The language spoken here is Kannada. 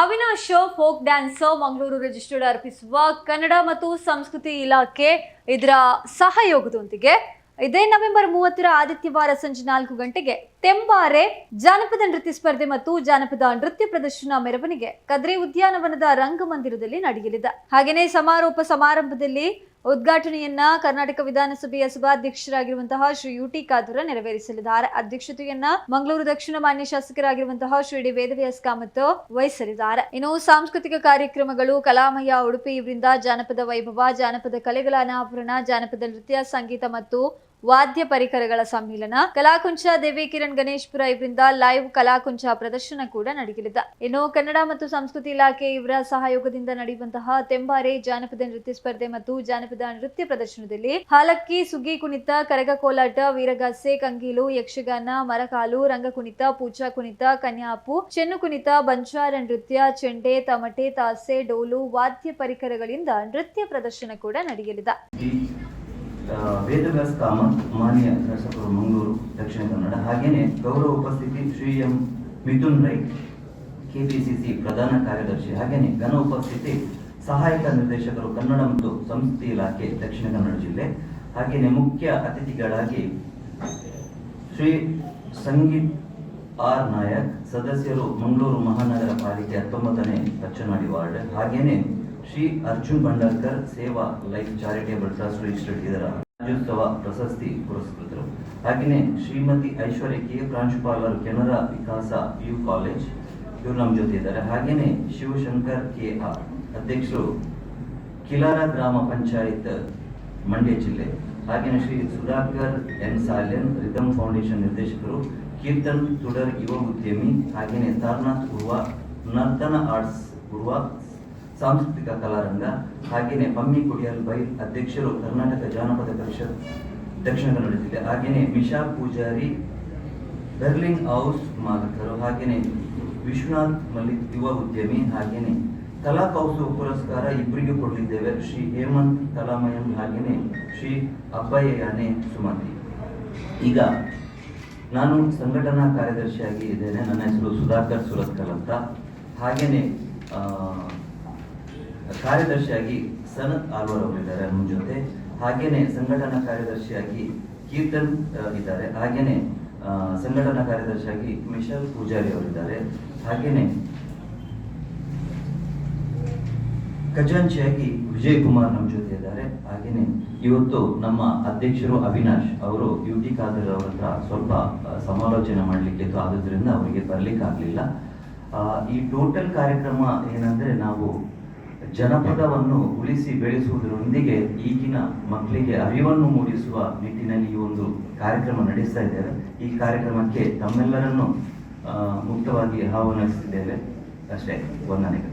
Avinash folk dancer Mangaluru registered ಅರ್ಪಿಸುವ ಕನ್ನಡ ಮತ್ತು ಸಂಸ್ಕೃತಿ ಇಲಾಖೆ ಇದರ ಸಹಯೋಗದೊಂದಿಗೆ ಇದೇ ನವೆಂಬರ್ ಮೂವತ್ತರ ಆದಿತ್ಯವಾರ ಸಂಜೆ ನಾಲ್ಕು ಗಂಟೆಗೆ ತೆಂಬಾರೆ, ಜಾನಪದ ನೃತ್ಯ ಸ್ಪರ್ಧೆ ಮತ್ತು ಜಾನಪದ ನೃತ್ಯ ಪ್ರದರ್ಶನ ಮೆರವಣಿಗೆ ಕದ್ರಿ ಉದ್ಯಾನವನದ ರಂಗಮಂದಿರದಲ್ಲಿ ನಡೆಯಲಿದೆ. ಹಾಗೆಯೇ ಸಮಾರೋಪ ಸಮಾರಂಭದಲ್ಲಿ ಉದ್ಘಾಟನೆಯನ್ನ ಕರ್ನಾಟಕ ವಿಧಾನಸಭೆಯ ಸಭಾಧ್ಯಕ್ಷರಾಗಿರುವಂತಹ ಶ್ರೀ ಯು ಟಿ ಖಾದೂರ ನೆರವೇರಿಸಲಿದ್ದಾರೆ. ಅಧ್ಯಕ್ಷತೆಯನ್ನ ಮಂಗಳೂರು ದಕ್ಷಿಣ ಮಾನ್ಯ ಶಾಸಕರಾಗಿರುವಂತಹ ಶ್ರೀ ಡಿ. ವೇದವ್ಯಾಸ್ ಕಾಮತ್ ವಹಿಸಲಿದ್ದಾರೆ. ಇನ್ನು ಸಾಂಸ್ಕೃತಿಕ ಕಾರ್ಯಕ್ರಮಗಳು, ಕಲಾಮಯ, ಉಡುಪಿ, ಇವರಿಂದ ಜಾನಪದ ವೈಭವ, ಜಾನಪದ ಕಲೆಗಳ ಅನಾವರಣ, ಜಾನಪದ ನೃತ್ಯ, ಸಂಗೀತ ಮತ್ತು ವಾದ್ಯ ಪರಿಕರಗಳ ಸಮ್ಮಿಲನ ಕಲಾಕುಂಚ ದೇವಿ ಕಿರಣ್ ಗಣೇಶ್ಪುರ ಇವರಿಂದ ಲೈವ್ ಕಲಾಕುಂಚ ಪ್ರದರ್ಶನ ಕೂಡ ನಡೆಯಲಿದೆ ಇನ್ನು ಕನ್ನಡ ಮತ್ತು ಸಂಸ್ಕೃತಿ ಇಲಾಖೆ ಇವರ ಸಹಯೋಗದಿಂದ ನಡೆಯುವಂತಹ ತೆಂಬಾರೆ, ಜಾನಪದ ನೃತ್ಯ ಸ್ಪರ್ಧೆ ಮತ್ತು ಜಾನಪದ ನೃತ್ಯ ಪ್ರದರ್ಶನದಲ್ಲಿ ಹಾಲಕ್ಕಿ, ಸುಗ್ಗಿ ಕುಣಿತ, ಕರಗ ಕೋಲಾಟ, ವೀರಗಾಸೆ, ಕಂಗೀಲು, ಯಕ್ಷಗಾನ, ಮರಕಾಲು, ರಂಗ ಕುಣಿತ, ಪೂಜಾ ಕುಣಿತ, ಕನ್ಯಾಪು, ಚೆನ್ನು ಕುಣಿತ, ಬಂಜಾರ ನೃತ್ಯ, ಚೆಂಡೆ, ತಮಟೆ, ತಾಸೆ, ಡೋಲು, ವಾದ್ಯ ಪರಿಕರಗಳಿಂದ ನೃತ್ಯ ಪ್ರದರ್ಶನ ಕೂಡ ನಡೆಯಲಿದೆ. ವೇದವ್ಯಾಸ್ ಕಾಮತ್ ಮಾನ್ಯ ಶಾಸಕರು ಮಂಗಳೂರು, ದಕ್ಷಿಣ ಕನ್ನಡ. ಹಾಗೇನೆ ಗೌರವ ಉಪಸ್ಥಿತಿ ಶ್ರೀ ಎಂ ಮಿಥುನ್ ರೈ, ಕೆಪಿಸಿಸಿ ಪ್ರಧಾನ ಕಾರ್ಯದರ್ಶಿ. ಹಾಗೇನೆ ಘನ ಉಪಸ್ಥಿತಿ ಸಹಾಯಕ ನಿರ್ದೇಶಕರು ಕನ್ನಡ ಮತ್ತು ಸಂಸ್ಕೃತಿ ಇಲಾಖೆ, ದಕ್ಷಿಣ ಕನ್ನಡ ಜಿಲ್ಲೆ. ಹಾಗೇನೆ ಮುಖ್ಯ ಅತಿಥಿಗಳಾಗಿ ಶ್ರೀ ಸಂಗೀತ್ ಆರ್ ನಾಯಕ್, ಸದಸ್ಯರು ಮಂಗಳೂರು ಮಹಾನಗರ ಪಾಲಿಕೆ ಹತ್ತೊಂಬತ್ತನೇ ಪಚ್ಚನಾಡಿ ವಾರ್ಡ್. ಹಾಗೇನೆ ಶ್ರೀ ಅರ್ಜುನ್ ಭಂಡಾರ್ಕರ್ ಸೇವಾ ಲೈಫ್ ಚಾರಿಟೇಬಲ್ ಟ್ರಸ್ಟ್ ರಿಜಿಸ್ಟರ್ಡ್ ಇದರ ರಾಜ್ಯೋತ್ಸವ ಪ್ರಶಸ್ತಿ ಪುರಸ್ಕೃತರು. ಹಾಗೆಯೇ ಶ್ರೀಮತಿ ಐಶ್ವರ್ಯ ಕೆ. ಪ್ರಾಂಶುಪಾಲರು ಕೆನರಾ ವಿಕಾಸ ಯು ಕಾಲೇಜ್ ಇವರು ನಮ್ಮ ಜೊತೆ ಇದ್ದಾರೆ. ಹಾಗೆಯೇ ಶಿವಶಂಕರ್ ಕೆ. ಆರ್. ಅಧ್ಯಕ್ಷರು ಕಿಲಾರ ಗ್ರಾಮ ಪಂಚಾಯತ್ ಮಂಡ್ಯ ಜಿಲ್ಲೆ. ಹಾಗೆಯೇ Shri Sudhakar N. Salian rhythm foundation ನಿರ್ದೇಶಕರು ಕೀರ್ತನ್ ತುಡರ್ ಯುವ ಉದ್ಯಮಿ. ಹಾಗೆಯೇ ತಾರ್ನಾಥ್ ಉರ್ವ ನರ್ತನ ಆರ್ಟ್ಸ್ ಉರ್ವ ಸಾಂಸ್ಕೃತಿಕ ಕಲಾರಂಗ ಹಾಗೆಯೇ ಪಮ್ಮಿ ಕುಡಿಯಲ್ ಬೈ ಅಧ್ಯಕ್ಷರು ಕರ್ನಾಟಕ ಜಾನಪದ ಪರಿಷತ್ ದಕ್ಷಿಣ ಕನ್ನಡ ಜಿಲ್ಲೆ ಹಾಗೆಯೇ ಮಿಶಾ ಪೂಜಾರಿ ಬೆರ್ಲಿಂಗ್ ಹೌಸ್ ಮಾಲಕರು ಹಾಗೆಯೇ ವಿಶ್ವನಾಥ್ ಮಲ್ಲಿಕ್ ಯುವ ಉದ್ಯಮಿ ಹಾಗೆಯೇ ಕಲಾ ಕೌಸು ಪುರಸ್ಕಾರ ಇಬ್ಬರಿಗೂ ಕೊಡಲಿದ್ದೇವೆ. ಶ್ರೀ ಹೇಮಂತ್ ಕಲಾಮಯಂ ಹಾಗೆಯೇ ಶ್ರೀ ಅಬ್ಬಯ್ಯ ಯಾನೆ ಸುಮತಿ. ಈಗ ನಾನು ಸಂಘಟನಾ ಕಾರ್ಯದರ್ಶಿಯಾಗಿ ಇದ್ದೇನೆ. ನನ್ನ ಹೆಸರು ಸುಧಾಕರ್ ಸುರತ್ಕಲ್ ಅಂತ. ಹಾಗೆಯೇ ಕಾರ್ಯದರ್ಶಿಯಾಗಿ ಸನತ್ ಆಲ್ವರ್ ಅವರಿದ್ದಾರೆ ನಮ್ಮ ಜೊತೆ. ಹಾಗೇನೆ ಸಂಘಟನಾ ಕಾರ್ಯದರ್ಶಿಯಾಗಿ ಕೀರ್ತನ್ ಇದ್ದಾರೆ. ಹಾಗೇನೆ ಸಂಘಟನಾ ಕಾರ್ಯದರ್ಶಿಯಾಗಿ ಮಿಶಲ್ ಪೂಜಾರಿ ಅವರಿದ್ದಾರೆ. ಹಾಗೇನೆ, ಖಜಾಂಚಿಯಾಗಿ ವಿಜಯ್ ಕುಮಾರ್ ನಮ್ಮ ಜೊತೆ ಇದ್ದಾರೆ. ಹಾಗೇನೆ, ಇವತ್ತು ನಮ್ಮ ಅಧ್ಯಕ್ಷರು ಅವಿನಾಶ್ ಅವರು ಯು ಟಿ ಖಾದರ್ ಅವರ ಹತ್ರ ಸ್ವಲ್ಪ ಸಮಾಲೋಚನೆ ಮಾಡಲಿಕ್ಕೆ ಆದುದರಿಂದ ಅವರಿಗೆ ಬರ್ಲಿಕ್ಕೆ ಆಗಲಿಲ್ಲ ಈ ಟೋಟಲ್ ಕಾರ್ಯಕ್ರಮ ಏನಂದ್ರೆ ನಾವು ಜನಪದವನ್ನು ಉಳಿಸಿ ಬೆಳೆಸುವುದರೊಂದಿಗೆ ಈಗಿನ ಮಕ್ಕಳಿಗೆ ಅರಿವನ್ನು ಮೂಡಿಸುವ ನಿಟ್ಟಿನಲ್ಲಿ ಈ ಒಂದು ಕಾರ್ಯಕ್ರಮ ನಡೆಸ್ತಾ ಇದ್ದೇವೆ. ಈ ಕಾರ್ಯಕ್ರಮಕ್ಕೆ ತಮ್ಮೆಲ್ಲರನ್ನು ಮುಕ್ತವಾಗಿ ಆಹ್ವಾನಿಸಿದ್ದೇವೆ ಅಷ್ಟೇ, ವಂದನೆಗಳು.